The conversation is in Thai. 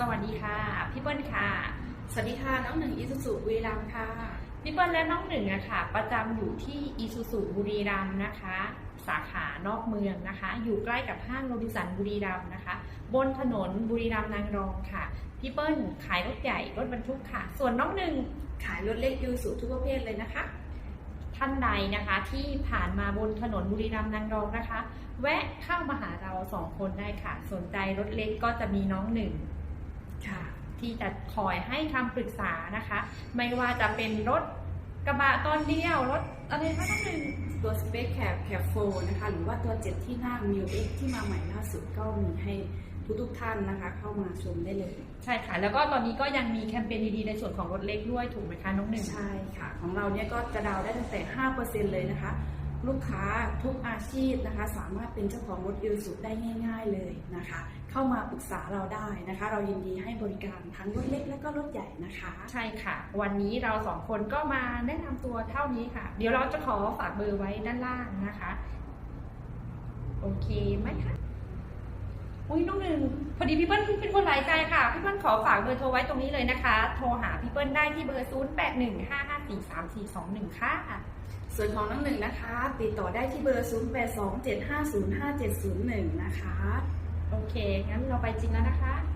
สวัสดีค่ะ พี่เปิ้ลค่ะ สวัสดีค่ะ น้องหนึ่งอิสุสุบุรีรัมย์ค่ะ พี่เปิ้ลและน้องหนึ่งอะค่ะ ประจำอยู่ที่อีซูซูบุรีรัมย์นะคะ สาขานอกเมืองนะคะ อยู่ใกล้กับห้างโรบินสันบุรีรัมย์นะคะ บนถนนบุรีรัมย์นางรองค่ะ พี่เปิ้ลขายรถใหญ่รถบรรทุกค่ะ ส่วนน้องหนึ่งขายรถเล็กยูสุทุกประเภทเลยนะคะท่านใดนะคะที่ผ่านมาบนถนนบุรีรัมย์นางรองนะคะ แวะเข้ามาหาเราสองคนได้ค่ะ สนใจรถเล็กก็จะมีน้องหนึ่งค่ะ ที่จะคอยให้คำปรึกษานะคะ ไม่ว่าจะเป็นรถกระบะตอนเดียวรถอะไรคะน้องหนึ่งตัวสเปคแคปแคปโฟนะคะ หรือว่าตัว 7 ที่นั่งมิวเอ็กที่มาใหม่ล่าสุดก็มีให้ทุกๆท่านนะคะ เข้ามาชมได้เลย ใช่ค่ะ แล้วก็ตอนนี้ก็ยังมีแคมเปญดีๆ ในส่วนของรถเล็กด้วยถูกไหมคะน้องหนึ่งใช่ค่ะ ของเราเนี่ยก็จะดาวน์ได้ตั้งแต่ 5%เลยนะคะ ลูกค้าทุกอาชีพนะคะ สามารถเป็นเจ้าของรถยูสุได้ง่าย ๆเลยนะคะ เข้ามาปรึกษาเราได้นะคะ เรายินดีให้บริการทั้งรถเล็กและก็รถใหญ่นะคะ ใช่ค่ะ วันนี้เราสองคนก็มาแนะนำตัวเท่านี้ค่ะ เดี๋ยวเราจะขอฝากเบอร์ไว้ด้านล่างนะคะ โอเคไหมคะ อุ้ยน้องหนึ่งพอดีพี่เปิ้ลเป็นคนหลายใจค่ะ พี่เปิ้ลขอฝากเบอร์โทรไว้ตรงนี้เลยนะคะ โทรหาพี่เปิ้ลได้ที่เบอร์ 0 8 1 5 5 4 3 4 2 1 ค่ะ ส่วนของน้องหนึ่งนะคะ ติดต่อได้ที่เบอร์ 0827505701 นะคะ โอเค งั้นเราไปจริงแล้วนะคะบ๊ายบายค่ะ